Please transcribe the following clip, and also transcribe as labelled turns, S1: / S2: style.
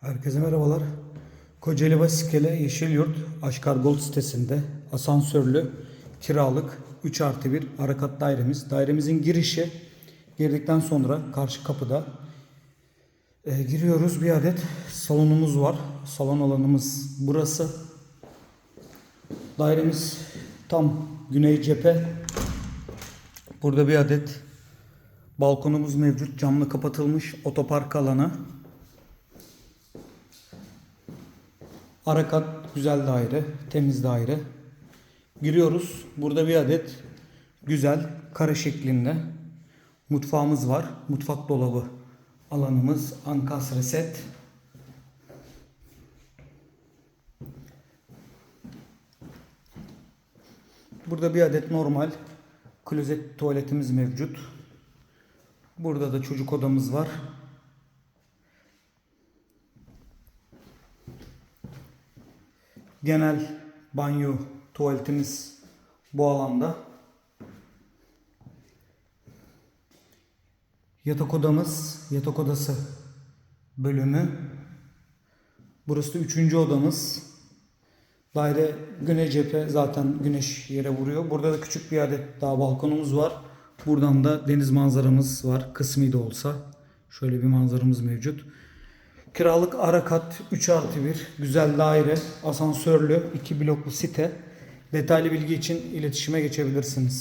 S1: Herkese merhabalar. Kocaeli Basikele Yeşilyurt Aşkar Gold sitesinde asansörlü kiralık 3 artı 1 arakat dairemiz. Dairemizin girişi girdikten sonra karşı kapıda e, giriyoruz. Bir adet salonumuz var. Salon alanımız burası. Dairemiz tam güney cephe. Burada bir adet balkonumuz mevcut. Camlı kapatılmış otopark alanı. Arakat güzel daire, temiz daire. Giriyoruz. Burada bir adet güzel kare şeklinde mutfağımız var. Mutfak dolabı alanımız ankastre set. Burada bir adet normal klozet tuvaletimiz mevcut. Burada da çocuk odamız var. Genel banyo tuvaletimiz bu alanda. Yatak odamız, yatak odası bölümü. Burası da üçüncü odamız. Daire güney cephe zaten güneş yere vuruyor. Burada da küçük bir adet daha balkonumuz var. Buradan da deniz manzaramız var. Kısmi de olsa. Şöyle bir manzaramız mevcut. Kiralık Arakat 3 artı 1 güzel daire asansörlü 2 bloklu site. Detaylı bilgi için iletişime geçebilirsiniz.